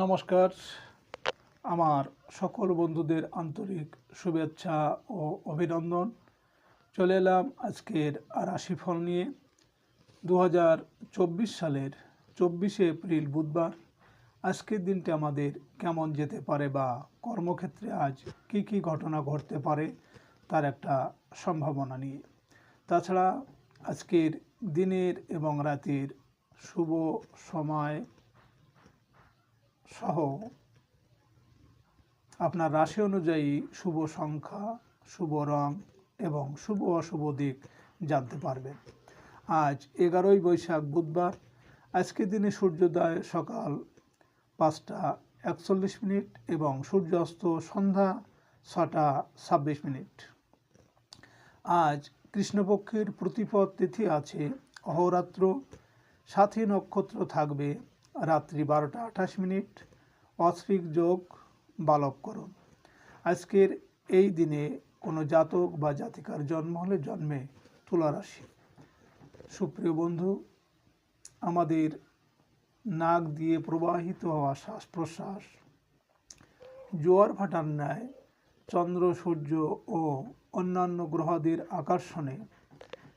নমস্কার। আমার সকল বন্ধুদের আন্তরিক শুভেচ্ছা ও অভিনন্দন। চলে এলাম আজকের রাশিফল নিয়ে। দু হাজার চব্বিশ সালের চব্বিশে এপ্রিল বুধবার। আজকের দিনটি আমাদের কেমন যেতে পারে বা কর্মক্ষেত্রে আজ কি কি ঘটনা ঘটতে পারে তার একটা সম্ভাবনা নিয়ে। তাছাড়া আজকের দিনের এবং রাতের শুভ সময় সহ আপনার রাশি অনুযায়ী শুভ সংখ্যা, শুভ রং এবং শুভ অশুভ দিক জানতে পারবেন। আজ এগারোই বৈশাখ বুধবার। আজকের দিনে সূর্যোদয় সকাল পাঁচটা একচল্লিশ মিনিট এবং সূর্যাস্ত সন্ধ্যা ছটা ছাব্বিশ মিনিট। আজ কৃষ্ণপক্ষের প্রতিপদ তিথি আছে অহরাত্র। সাথী নক্ষত্র থাকবে রাত্রি বারোটা আঠাশ মিনিট। অশ্রিক যোগ বালক করুন। আজকের এই দিনে কোনো জাতক বা জাতিকার জন্ম হলে জন্মে তুলা রাশি। সুপ্রিয় বন্ধু, আমাদের নাক দিয়ে প্রবাহিত হওয়া শ্বাস প্রশ্বাস জোয়ার ভাটার ন্যায়, চন্দ্র, সূর্য ও অন্যান্য গ্রহদের আকর্ষণে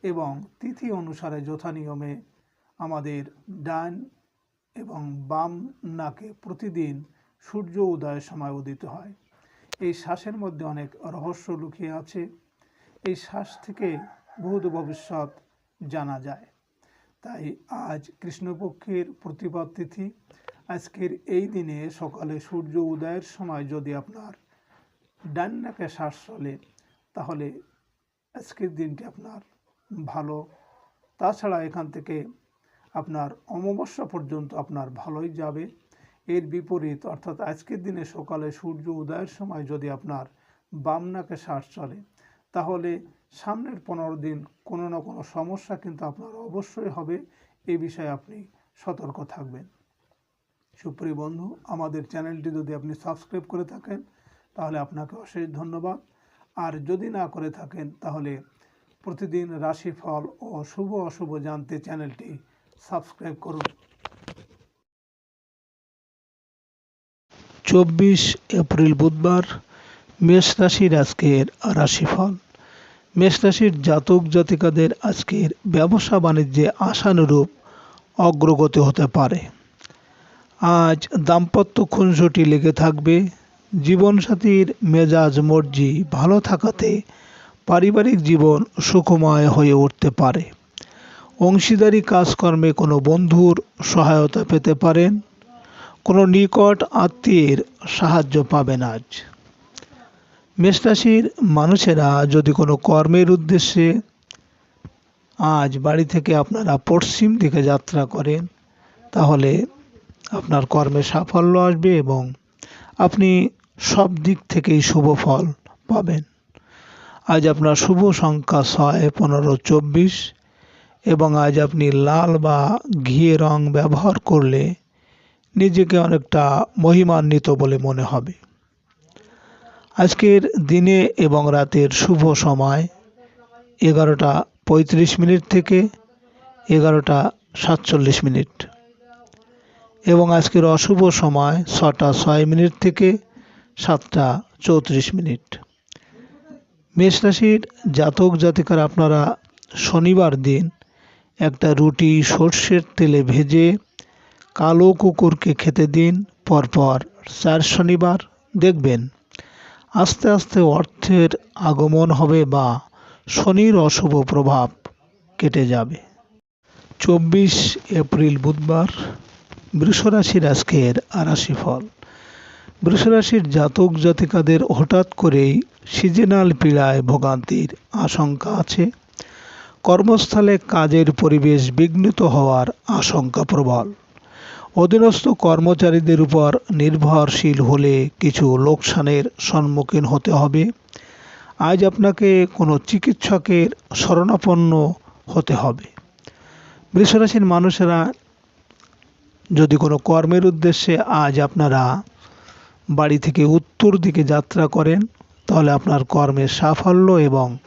এবং তিথি অনুসারে যথানিয়মে আমাদের ডান এবং বাম নাকে প্রতিদিন সূর্য উদয়ের সময় উদিত হয়। এই শ্বাসের মধ্যে অনেক রহস্য লুকিয়ে আছে। এই শ্বাস থেকে ভূত ভবিষ্যৎ জানা যায়। তাই আজ কৃষ্ণপক্ষের প্রতিপদ তিথি। আজকের এই দিনে সকালে সূর্য উদয়ের সময় যদি আপনার ডান নাকে শ্বাস চলে, তাহলে আজকের দিনটি আপনার ভালো। তাছাড়া এখান থেকে আপনার অমাবস্যা পর্যন্ত আপনার ভালোই যাবে। এর বিপরীত, অর্থাৎ আজকের দিনে সকালে সূর্য উদয়ের সময় যদি আপনার বাম নাকে শ্বাস চলে, তাহলে সামনের পনেরো দিন কোনো না কোনো সমস্যা কিন্তু আপনার অবশ্যই হবে। এ বিষয়ে আপনি সতর্ক থাকবেন। সুপ্রিয় বন্ধু, আমাদের চ্যানেলটি যদি আপনি সাবস্ক্রাইব করে থাকেন, তাহলে আপনাকে অশেষ ধন্যবাদ। আর যদি না করে থাকেন, তাহলে প্রতিদিন রাশিফল ও শুভ অশুভ জানতে চ্যানেলটি সাবস্ক্রাইব করুন। চব্বিশ এপ্রিল বুধবার, মেষ রাশির আজকের রাশিফল। মেষ রাশির জাতক জাতিকাদের আজকের ব্যবসা বাণিজ্যে আশানুরূপ অগ্রগতি হতে পারে। আজ দাম্পত্য খুনসুটি লেগে থাকবে। জীবনসাথীর মেজাজ মর্জি ভালো থাকাতে পারিবারিক জীবন সুখময় হয়ে উঠতে পারে। অংশীদারি কাজকর্মে কোনো বন্ধুর সহায়তা পেতে পারেন, কোনো নিকট আত্মীয়ের সাহায্য পাবেন আজ। মেষরাশির মানুষেরা যদি কোনো কর্মের উদ্দেশ্যে আজ বাড়ি থেকে আপনারা পশ্চিম দিকে যাত্রা করেন, তাহলে আপনার কর্মে সাফল্য আসবে এবং আপনি সব দিক থেকেই শুভ ফল পাবেন। আজ আপনার শুভ সংখ্যা ছয়, পনেরো, চব্বিশ। এবং আজ আপনি লাল বা ঘিয়ে রং ব্যবহার করলে নিজেকে অনেকটা মহিমান্বিত বলে মনে হবে। আজকের দিনে এবং রাতের শুভ সময় এগারোটা পঁয়ত্রিশ মিনিট থেকে এগারোটা সাতচল্লিশ মিনিট। এবং আজকের অশুভ সময় ছটা ছয় মিনিট থেকে সাতটা চৌত্রিশ মিনিট। মেষ রাশির জাতক জাতিকার আপনারা শনিবার দিন একটা রুটি সর্ষের তেলে ভেজে কালো কুকুরকে খেতে দিন, পরপর। চার শনিবার দেখবেন। আস্তে আস্তে অর্থের আগমন হবে বা শনির অশুভ প্রভাব কেটে যাবে। চব্বিশ এপ্রিল বুধবার, বৃষরাশির আজকের রাশিফল বৃষরাশির জাতক জাতিকাদের হঠাৎ করেই সিজনাল পীড়ায় ভোগান্তির আশঙ্কা আছে। কর্মস্থলে কাজের পরিবেশ বিঘ্নিত হওয়ার আশঙ্কা প্রবল। অধীনস্থ কর্মচারীদের উপর নির্ভরশীল হলে কিছু লোকসানের সম্মুখীন হতে হবে। আজ আপনাকে কোনো চিকিৎসকের শরণাপন্ন হতে হবে। বৃষরাশির মানুষেরা, যদি কোনো কর্মের উদ্দেশ্যে আজ আপনারা বাড়ি থেকে উত্তর দিকে যাত্রা করেন, তাহলে আপনার কর্মের সাফল্য এবং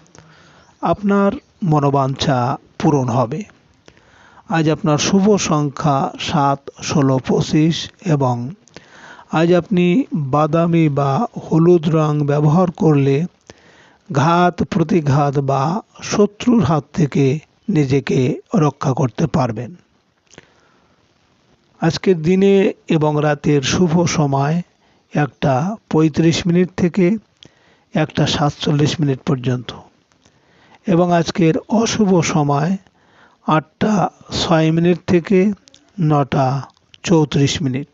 আপনার মনোবাঞ্ছা পূরণ হবে। আজ আপনার শুভ সংখ্যা সাত, ষোলো, পঁচিশ এবং আজ আপনি বাদামি বা হলুদ রং ব্যবহার করলে ঘাত, প্রতিঘাত বা শত্রুর হাত থেকে নিজেকে রক্ষা করতে পারবেন। আজকের দিনে এবং রাতের শুভ সময় একটা পঁয়ত্রিশ মিনিট থেকে একটা সাতচল্লিশ মিনিট পর্যন্ত। এবং আজকের অশুভ সময় আটটা ছয় মিনিট থেকে নটা চৌত্রিশ মিনিট।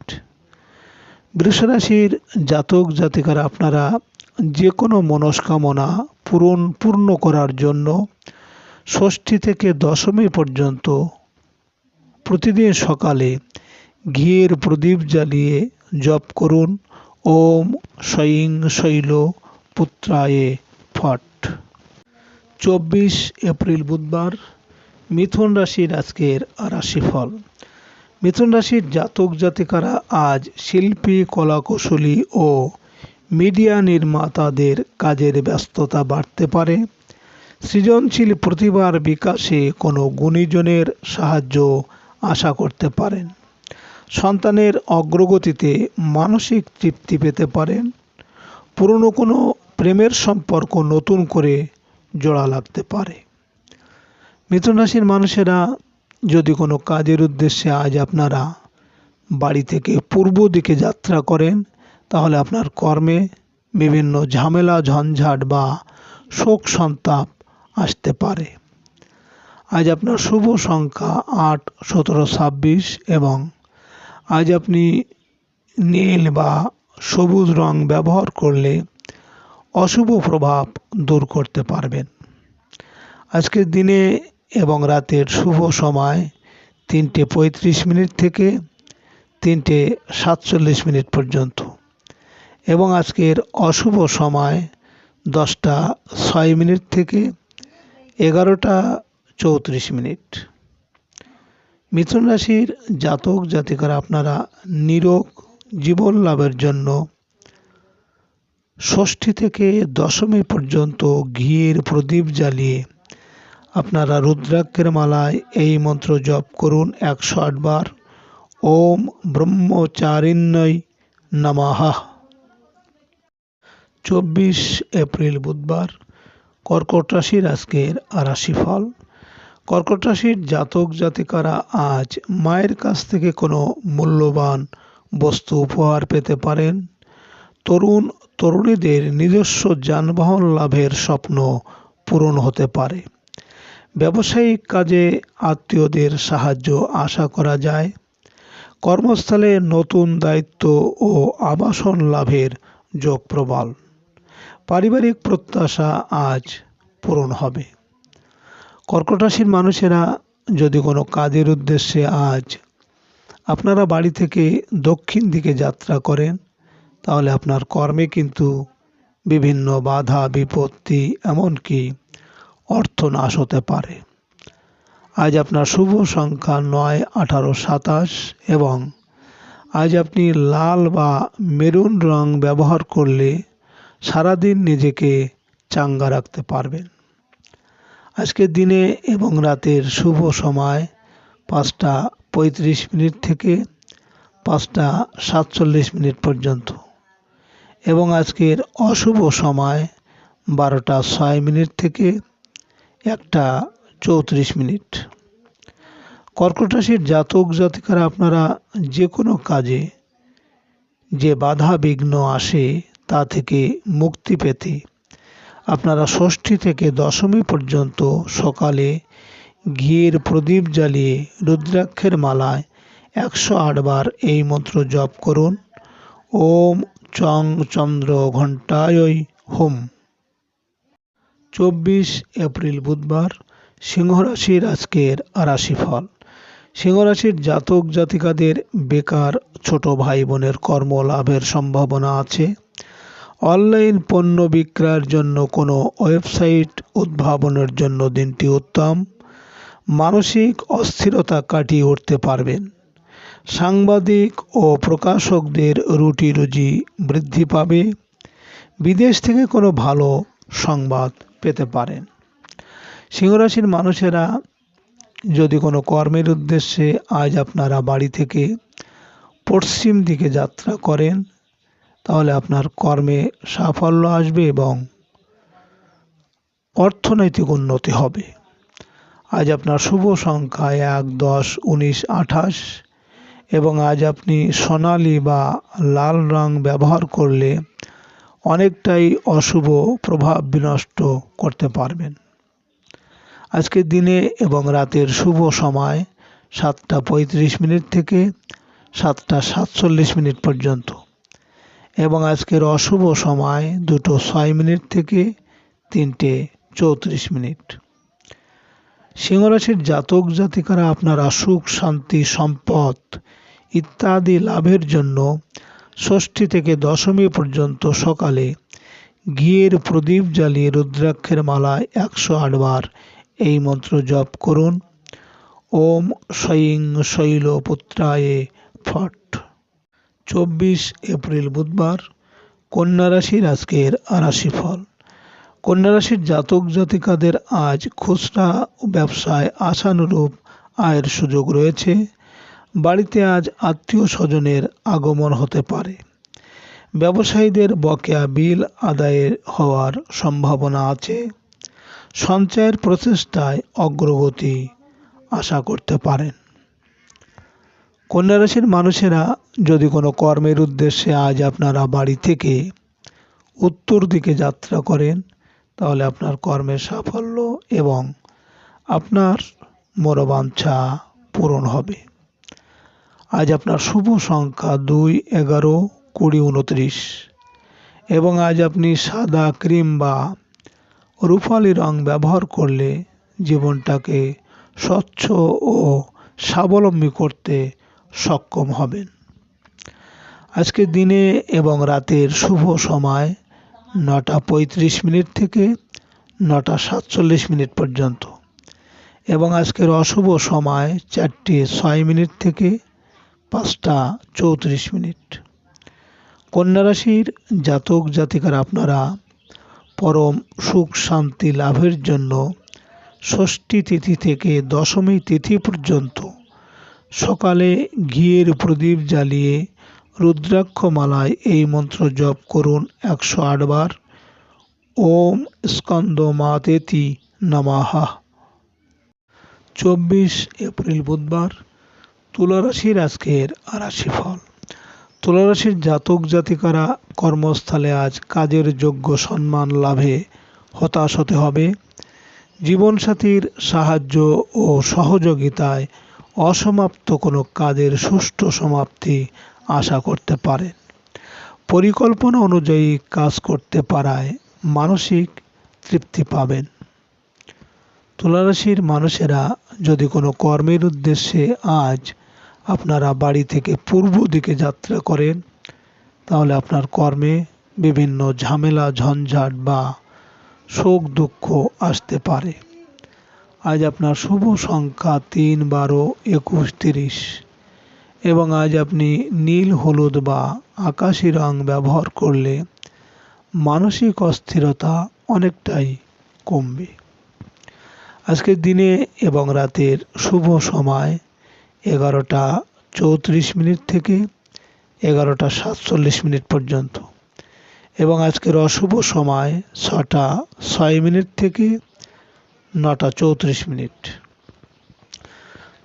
বৃষরাশির জাতক জাতিকারা আপনারা যে কোনো মনস্কামনা পূরণ, পূর্ণ করার জন্য ষষ্ঠী থেকে দশমী পর্যন্ত প্রতিদিন সকালে ঘিয়ের প্রদীপ জ্বালিয়ে জপ করুন। ওম সৈং শৈল পুত্রায়ে ফট। চব্বিশ এপ্রিল বুধবার মিথুন রাশির আজকের রাশিফল। মিথুন রাশির জাতক জাতিকারা আজ শিল্পী, কলাকুশলী ও মিডিয়া নির্মাতাদের কাজের ব্যস্ততা বাড়তে পারে। সৃজনশীল প্রতিভার বিকাশে কোনো গুণীজনের সাহায্য আশা করতে পারেন। সন্তানের অগ্রগতিতে মানসিক তৃপ্তি পেতে পারেন। পুরনো কোনো প্রেমের সম্পর্ক নতুন করে জোড়া লাগতে পারে। মিথুন রাশির মানুষেরা যদি কোনো কাজের উদ্দেশ্যে আজ আপনারা বাড়ি থেকে পূর্ব দিকে যাত্রা করেন, তাহলে আপনার কর্মে বিভিন্ন ঝামেলা, ঝঞ্ঝাট বা শোক সন্তাপ আসতে পারে। আজ আপনার শুভ সংখ্যা আট, সতেরো, ছাব্বিশ এবং আজ আপনি নীল বা সবুজ রং ব্যবহার করলে অশুভ প্রভাব দূর করতে পারবেন। আজকের দিনে এবং রাতের শুভ সময় তিনটে পঁয়ত্রিশ মিনিট থেকে তিনটে সাতচল্লিশ মিনিট পর্যন্ত এবং আজকের অশুভ সময় দশটা ছয় মিনিট থেকে এগারোটা চৌত্রিশ মিনিট। মিথুন রাশির জাতক জাতিকারা আপনারা নিরোগ জীবন লাভের জন্য ষষ্ঠী থেকে দশমী পর্যন্ত ঘিয়ের প্রদীপ জ্বালিয়ে আপনারা রুদ্রাক্ষের মালায় এই মন্ত্র জপ করুন একশো আটবার ওম ব্রহ্মচারিণ্যই নমাহা চব্বিশ এপ্রিল বুধবার, কর্কট রাশির আজকের রাশিফল। কর্কট রাশির জাতক জাতিকারা আজ মায়ের কাছ থেকে কোনো মূল্যবান বস্তু উপহার পেতে পারেন। তরুণ তরুণীদের নিজস্ব যানবাহন লাভের স্বপ্ন পূরণ হতে পারে। ব্যবসায়িক কাজে আত্মীয়দের সাহায্য আশা করা যায়। কর্মস্থলে নতুন দায়িত্ব ও আবাসন লাভের যোগ প্রবল। পারিবারিক প্রত্যাশা আজ পূরণ হবে। কর্কট রাশির মানুষেরা যদি কোনো কাজের উদ্দেশ্যে আজ আপনারা বাড়ি থেকে দক্ষিণ দিকে যাত্রা করেন তাহলে আপনার কর্মে কিন্তু বিভিন্ন বাধা, বিপত্তি, এমনকি অর্থ নাশ হতে পারে। আজ আপনার শুভ সংখ্যা নয়, আঠারো, সাতাশ এবং আজ আপনি লাল বা মেরুন রং ব্যবহার করলে সারাদিন নিজেকে চাঙ্গা রাখতে পারবেন। আজকের দিনে এবং রাতের শুভ সময় পাঁচটা পঁয়ত্রিশ মিনিট থেকে পাঁচটা সাতচল্লিশ মিনিট পর্যন্ত। এবং আজকের অশুভ সময় বারোটা ছয় মিনিট থেকে একটা চৌত্রিশ মিনিট। কর্কট রাশির জাতক জাতিকারা আপনারা যে কোনো কাজে যে বাধা বিঘ্ন আসে তা থেকে মুক্তি পেতে আপনারা ষষ্ঠী থেকে দশমী পর্যন্ত সকালে ঘিয়ের প্রদীপ জ্বালিয়ে রুদ্রাক্ষের মালায় একশো আটবার এই মন্ত্র জপ করুন। ওম চং চন্দ্র ঘণ্টায় হোম। চব্বিশ এপ্রিল বুধবার সিংহরাশির আজকের রাশিফল। সিংহরাশির জাতক জাতিকাদের বেকার ছোট ভাই বোনের কর্মলাভের সম্ভাবনা আছে। অনলাইন পণ্য বিক্রয়ের জন্য কোনো ওয়েবসাইট উদ্ভাবনের জন্য দিনটি উত্তম। মানসিক অস্থিরতা কাটিয়ে উঠতে পারবেন। সাংবাদিক ও প্রকাশকদের রুটি রুজি বৃদ্ধি পাবে। বিদেশ থেকে কোনো ভালো সংবাদ পেতে পারেন। সিংহরাশির মানুষেরা যদি কোনো কর্মের উদ্দেশ্যে আজ আপনারা বাড়ি থেকে পশ্চিম দিকে যাত্রা করেন, তাহলে আপনার কর্মে সাফল্য আসবে এবং অর্থনৈতিক উন্নতি হবে। আজ আপনার শুভ সংখ্যা এক, দশ, উনিশ, আঠাশ। এবং আজ আপনি সোনালি বা লাল রং ব্যবহার করলে অনেকটাই অশুভ প্রভাব বিনষ্ট করতে পারবেন। আজকের দিনে এবং রাতের শুভ সময় সাতটা পঁয়ত্রিশ মিনিট থেকে সাতটা সাতচল্লিশ মিনিট পর্যন্ত এবং আজকের অশুভ সময় দুটো ছয় মিনিট থেকে তিনটে চৌত্রিশ মিনিট। সিংহরাশির জাতক জাতিকারা আপনারা সুখ, শান্তি, সম্পদ ইত্যাদি লাভের জন্য ষষ্ঠী থেকে দশমী পর্যন্ত সকালে ঘিয়ের প্রদীপ জ্বালিয়ে রুদ্রাক্ষের মালায় একশো আটবার এই মন্ত্র জপ করুন। ওম সৈং শৈল পুত্রায়ে ফট। চব্বিশ এপ্রিল বুধবার, কন্যা রাশির আজকের রাশিফল। কন্যা রাশির জাতক জাতিকাদের আজ খুচরা ব্যবসায় আশানুরূপ আয়ের সুযোগ রয়েছে। বাড়িতে আজ আত্মীয় স্বজনের আগমন হতে পারে। ব্যবসায়ীদের বকেয়া বিল আদায়ের হওয়ার সম্ভাবনা আছে। সঞ্চয়ের প্রচেষ্টায় অগ্রগতি আশা করতে পারেন। কন্যা রাশির মানুষেরা যদি কোনো কর্মের উদ্দেশ্যে আজ আপনারা বাড়ি থেকে উত্তর দিকে যাত্রা করেন, তাহলে আপনার কর্মের সাফল্য এবং আপনার মনোবাঞ্ছা পূরণ হবে। আজ আপনার শুভ সংখ্যা দুই, এগারো, কুড়ি, উনত্রিশ। এবং আজ আপনি সাদা ক্রিম বা রূপালি রং ব্যবহার করলে জীবনটাকে স্বচ্ছ ও স্বাবলম্বী করতে সক্ষম হবেন। আজকে দিনে এবং রাতের শুভ সময় নটা পঁয়ত্রিশ মিনিট থেকে নটা সাতচল্লিশ মিনিট পর্যন্ত। এবং আজকের অশুভ সময় চারটে ছয় মিনিট থেকে পাঁচটা চৌত্রিশ মিনিট। কন্যা রাশির জাতক জাতিকার আপনারা পরম সুখ শান্তি লাভের জন্য ষষ্ঠী তিথি থেকে দশমী তিথি পর্যন্ত সকালে ঘিয়ের প্রদীপ জ্বালিয়ে রুদ্রাক্ষ মালায় এই মন্ত্র জপ করুন একশো আটবার ওম স্কন্দ মাতেতি নমাহা চব্বিশ এপ্রিল বুধবার। তুলারাশির আজকের রাশিফল। তুলারাশির জাতক জাতিকারা কর্মস্থলে আজ কাজের যোগ্য সম্মান লাভে হতাশ হতে হবে। জীবনসাথীর সাহায্য ও সহযোগিতায় অসমাপ্ত কোনো কাজের সুষ্ঠু সমাপ্তি আশা করতে পারেন। পরিকল্পনা অনুযায়ী কাজ করতে পারায় মানসিক তৃপ্তি পাবেন। তুলারাশির মানুষেরা যদি কোনো কর্মের উদ্দেশ্যে আজ আপনারা বাড়ি থেকে পূর্ব দিকে যাত্রা করেন, তাহলে আপনার কর্মে বিভিন্ন ঝামেলা, ঝঞ্ঝাট বা শোক দুঃখ আসতে পারে। আজ আপনার শুভ সংখ্যা তিন, বারো, একুশ, তিরিশ। এবং আজ আপনি নীল, হলুদ বা আকাশি রং ব্যবহার করলে মানসিক অস্থিরতা অনেকটাই কমবে। আজকের দিনে এবং রাতের শুভ সময় এগারোটা চৌত্রিশ মিনিট থেকে এগারোটা সাতচল্লিশ মিনিট পর্যন্ত। এবং আজকের অশুভ সময় ছটা ছয় মিনিট থেকে নটা চৌত্রিশ মিনিট।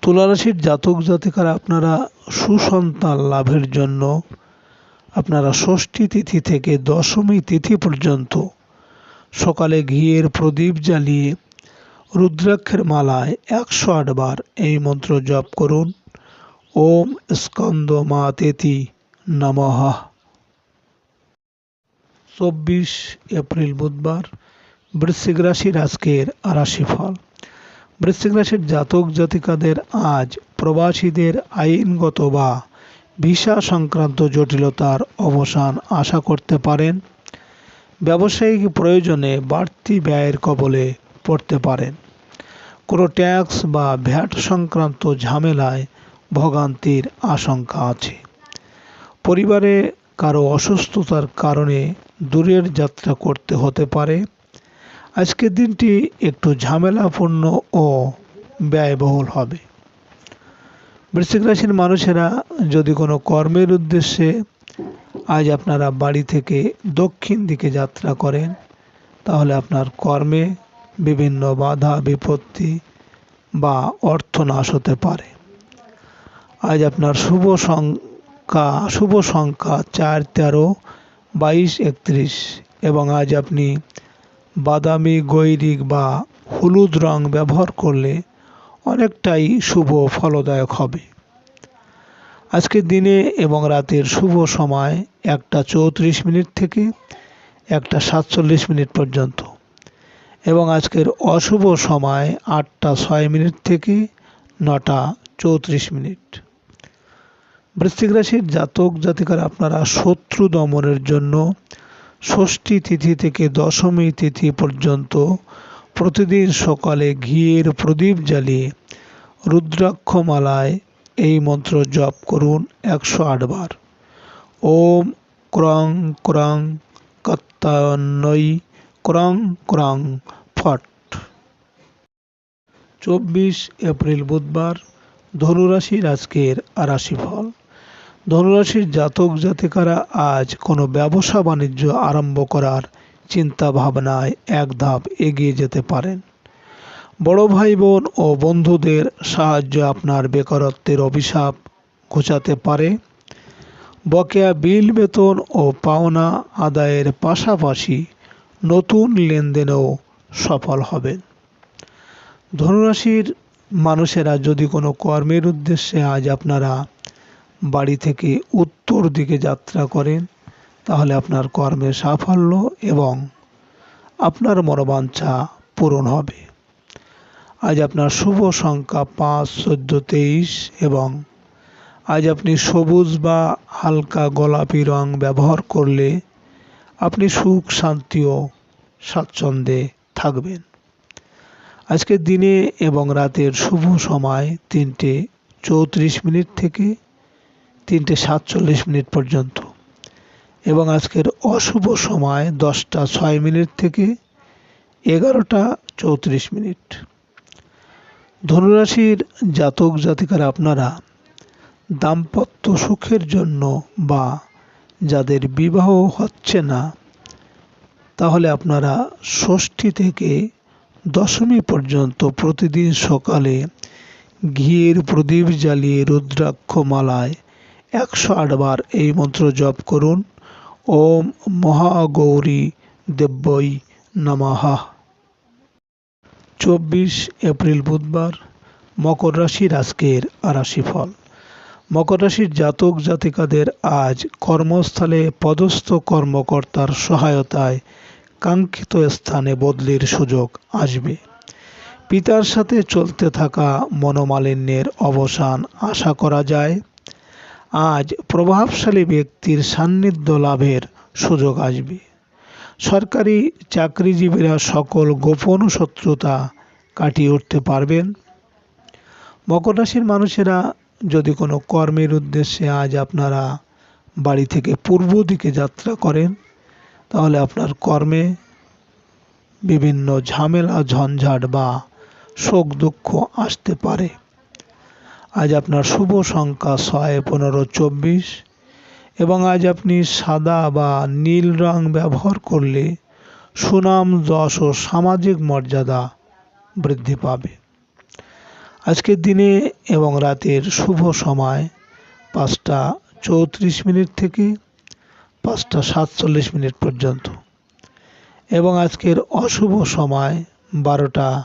তুলারাশির জাতক জাতিকারা আপনারা সুসন্তান লাভের জন্য আপনারা ষষ্ঠী তিথি থেকে দশমী তিথি পর্যন্ত সকালে ঘিয়ের প্রদীপ জ্বালিয়ে রুদ্রাক্ষের মালায় একশো আটবার এই মন্ত্র জপ করুন। ওম স্কন্দ মা তেতি নমঃ। চব্বিশ এপ্রিল বুধবার, বৃশ্চিক রাশির আজকের রাশিফল। বৃশ্চিক রাশির জাতক জাতিকাদের আজ প্রবাসীদের আইনগত বা ভিসা সংক্রান্ত জটিলতার অবসান আশা করতে পারেন। ব্যবসায়িক প্রয়োজনে বাড়তি ব্যয়ের কবলে পড়তে পারেন। কোনো ট্যাক্স বা ভ্যাট সংক্রান্ত ঝামেলায় ভোগান্তির আশঙ্কা আছে। পরিবারে কারও অসুস্থতার কারণে দূরের যাত্রা করতে হতে পারে। আজকের দিনটি একটু ঝামেলাপূর্ণ ও ব্যয়বহুল হবে। বৃশ্চিক রাশির মানুষেরা যদি কোনো কর্মের উদ্দেশ্যে আজ আপনারা বাড়ি থেকে দক্ষিণ দিকে যাত্রা করেন, তাহলে আপনার কর্মে বিভিন্ন বাধা, বিপত্তি বা অর্থনাশ হতে পারে। আজ আপনার শুভ সংখ্যা শুভ সংখ্যা চার, তেরো, বাইশ, একত্রিশ এবং আজ আপনি বাদামি, গৈরিক বা হলুদ রং ব্যবহার করলে অনেকটাই শুভ ফলদায়ক হবে। আজকের দিনে এবং রাতের শুভ সময় একটা চৌত্রিশ মিনিট থেকে একটা সাতচল্লিশ মিনিট পর্যন্ত। এবং আজকের অশুভ সময় আটটা ছয় মিনিট থেকে নটা চৌত্রিশ মিনিট। বৃশ্চিক রাশির জাতক জাতিকার আপনারা শত্রু দমনের জন্য ষষ্ঠী তিথি থেকে দশমী তিথি পর্যন্ত প্রতিদিন সকালে ঘিয়ের প্রদীপ জ্বালিয়ে রুদ্রাক্ষমালায় এই মন্ত্র জপ করুন একশো আটবার ওম ক্রং ক্রং কত্তান্নয়ী ক্রং ক্রং ফট। চব্বিশ এপ্রিল বুধবার, ধনুরাশির আজকের রাশিফল ধনুরাশির জাতক জাতিকারা আজ কোনো ব্যবসা বাণিজ্য আরম্ভ করার চিন্তা ভাবনায় এক ধাপ এগিয়ে যেতে পারেন। বড় ভাই বোন ও বন্ধুদের সাহায্য আপনার বেকারত্বের অভিশাপ ঘোচাতে পারে। বকেয়া বিল বেতন ও পাওনা আদায়ের পাশাপাশি নতুন লেনদেনেও সফল হবেন। ধনুরাশির মানুষেরা যদি কোনো কর্মের উদ্দেশ্যে আজ আপনারা বাড়ি থেকে উত্তর দিকে যাত্রা করেন, তাহলে আপনার কর্মের সাফল্য এবং আপনার মনোবাঞ্ছা পূরণ হবে। আজ আপনার শুভ সংখ্যা পাঁচ, চোদ্দ, তেইশ এবং আজ আপনি সবুজ বা হালকা গোলাপি রং ব্যবহার করলে আপনি সুখ, শান্তি ও স্বাচ্ছন্দ্যে থাকবেন। আজকের দিনে এবং রাতের শুভ সময় তিনটে চৌত্রিশ মিনিট থেকে তিনটে সাতচল্লিশ মিনিট পর্যন্ত এবং আজকের অশুভ সময় দশটা ছয় মিনিট থেকে এগারোটা চৌত্রিশ মিনিট। ধনুরাশির জাতক জাতিকার আপনারা দাম্পত্য সুখের জন্য বা যাদের বিবাহ হচ্ছে না, তাহলে আপনারা ষষ্ঠী থেকে দশমী পর্যন্ত প্রতিদিন সকালে ঘিয়ের প্রদীপ জ্বালিয়ে রুদ্রাক্ষ মালায় একশো আটবার এই মন্ত্র জপ করুন। ওম মহাগৌরী দেব্যই নমঃ। চব্বিশ এপ্রিল বুধবার মকর রাশির আজকের রাশিফল। মকর রাশির জাতক জাতিকাদের আজ কর্মস্থলে পদস্থ কর্মকর্তার সহায়তায় কাঙ্ক্ষিত স্থানে বদলির সুযোগ আসবে। পিতার সাথে চলতে থাকা মনোমালিন্যের অবসান আশা করা যায়। আজ প্রভাবশালী ব্যক্তির সান্নিধ্য লাভের সুযোগ আসবে। সরকারি চাকরিজীবীরা সকল গোপন শত্রুতা কাটিয়ে উঠতে পারবেন। মকর রাশির মানুষেরা যদি কোনো কর্মের উদ্দেশ্যে আজ আপনারা বাড়ি থেকে পূর্ব দিকে যাত্রা করেন, তাহলে আপনার কর্মে বিভিন্ন ঝামেলা, ঝঞ্ঝাট বা শোক দুঃখ আসতে পারে। আজ আপনার শুভ সংখ্যা ছয়, পনেরো, চব্বিশ এবং আজ আপনি সাদা বা নীল রং ব্যবহার করলে সুনাম, যশ ও সামাজিক মর্যাদা বৃদ্ধি পাবে। আজকের দিনে এবং রাতের শুভ সময় পাঁচটা চৌত্রিশ মিনিট থেকে পাঁচটা সাতচল্লিশ মিনিট পর্যন্ত। এবং আজকের অশুভ সময় বারোটা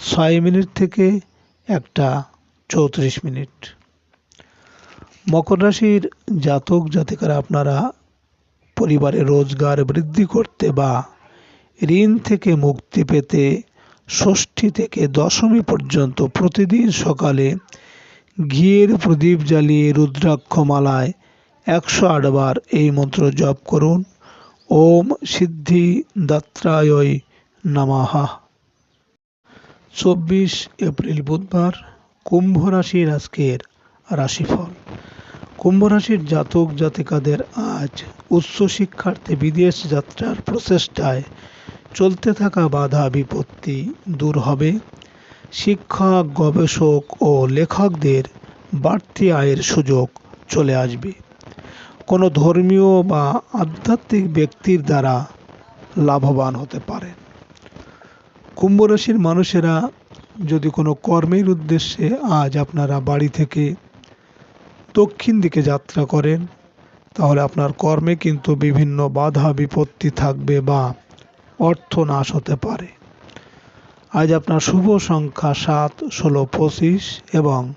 ছয় মিনিট থেকে একটা চৌত্রিশ মিনিট। মকর রাশির জাতক জাতিকারা আপনারা পরিবারে রোজগার বৃদ্ধি করতে বা ঋণ থেকে মুক্তি পেতে ষষ্ঠী থেকে দশমী পর্যন্ত প্রতিদিন সকালে ঘিয়ের প্রদীপ জ্বালিয়ে রুদ্রাক্ষমালায় একশো আটবার এই মন্ত্র জপ করুন। ওম সিদ্ধি দাত্রায় নামাহা চব্বিশ এপ্রিল বুধবার, কুম্ভ রাশির আজকের রাশিফল। কুম্ভ রাশির জাতক জাতিকাদের আজ উচ্চ উচ্চশিক্ষার্থে বিদেশ যাত্রার প্রচেষ্টায় চলতে থাকা বাধা বিপত্তি দূর হবে। শিক্ষক, গবেষক ও লেখকদের বাড়তি আয়ের সুযোগ চলে আসবে। কোনো ধর্মীয় বা আধ্যাত্মিক ব্যক্তির দ্বারা লাভবান হতে পারেন কুম্ভ রাশির মানুষেরা যদি কোনো কর্মের উদ্দেশ্যে আজ আপনারা বাড়ি থেকে দক্ষিণ দিকে যাত্রা করেন, তাহলে আপনার কর্মে কিন্তু বিভিন্ন বাধা বিপত্তি থাকবে বা অর্থ নাশ হতে পারে। আজ আপনার শুভ সংখ্যা সাত, ষোলো, পঁচিশ এবং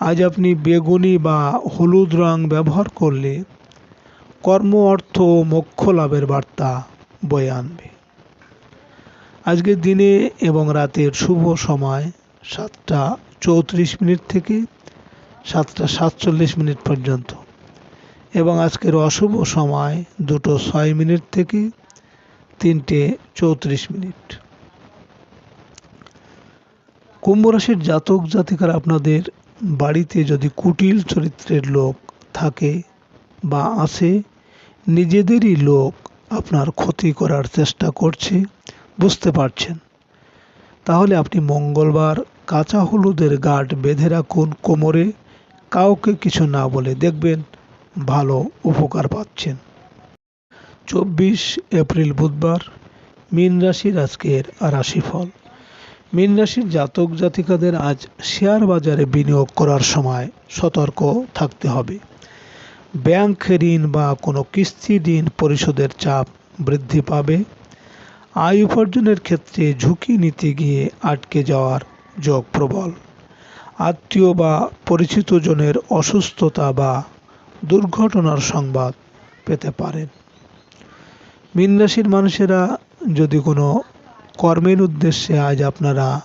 আজ আপনি বেগুনি বা হলুদ রং ব্যবহার করলে কর্ম, অর্থ ও মোক্ষ লাভের বার্তা বয়ে আনবে। আজকের দিনে এবং রাতের শুভ সময় সাতটা চৌত্রিশ মিনিট থেকে সাতটা সাতচল্লিশ মিনিট পর্যন্ত এবং আজকের অশুভ সময় দুটো ছয় মিনিট থেকে তিনটে চৌত্রিশ মিনিট। কুম্ভ রাশির জাতক জাতিকারা আপনাদের বাড়িতে যদি কুটিল চরিত্রের লোক থাকে বা আসে নিজেদেরই লোক আপনার ক্ষতি করার চেষ্টা করছে, বুঝতে পারছেন? তাহলে আপনি মঙ্গলবার কাঁচা হলুদের গাঁট বেঁধে রাখুন কোমরে, কাউকে কিছু না বলে দেখবেন ভালো উপকার পাচ্ছেন। চব্বিশ এপ্রিল বুধবার, মীন রাশির আজকের রাশিফল। মীন রাশির জাতক জাতিকাদের আজ শেয়ার বাজারে বিনিয়োগ করার সময় সতর্ক থাকতে হবে। ব্যাংক ঋণ বা কোনো কিস্তি ঋণ পরিশোধের চাপ বৃদ্ধি পাবে। আয় উপার্জনের ক্ষেত্রে ঝুঁকি নিতে গিয়ে আটকে যাওয়ার যোগ প্রবল। আত্মীয় বা পরিচিতজনের অসুস্থতা বা দুর্ঘটনার সংবাদ পেতে পারেন। মীন রাশির মানুষেরা যদি কোনো কর্মের উদ্দেশ্যে আজ আপনারা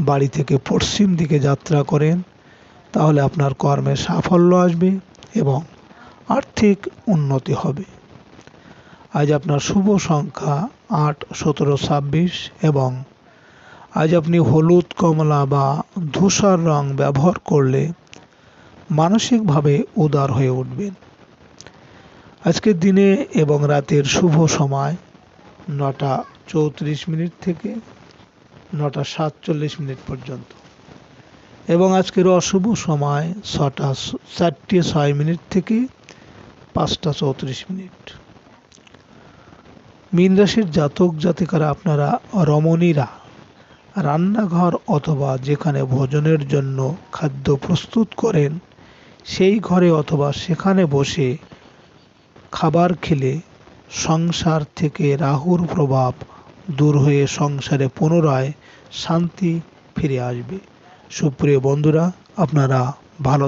বাড়ি থেকে পশ্চিম দিকে যাত্রা করেন, তাহলে আপনার কর্মে সাফল্য আসবে এবং আর্থিক উন্নতি হবে। আজ আপনার শুভ সংখ্যা আট, সতেরো, ছাব্বিশ এবং আজ আপনি হলুদ, কমলা বা ধূসর রং ব্যবহার করলে মানসিকভাবে উদার হয়ে উঠবেন। আজকের দিনে এবং রাতের শুভ সময় নটা চৌত্রিশ মিনিট থেকে নটা সাতচল্লিশ মিনিট পর্যন্ত। এবং আজকের অশুভ সময় ছটা চারটে ছয় মিনিট থেকে পাঁচটা চৌত্রিশ মিনিট। মীন রাশির জাতক জাতিকারা আপনারা রমণীরা, রান্নাঘর অথবা যেখানে ভোজনের জন্য খাদ্য প্রস্তুত করেন, সেই ঘরে অথবা সেখানে বসে খাবার খেলে সংসার থেকে রাহুর প্রভাব দূর হয়ে সংসারে পুনরায় শান্তি ফিরে আসবে। সুপ্রিয় বন্ধুরা, আপনারা ভালো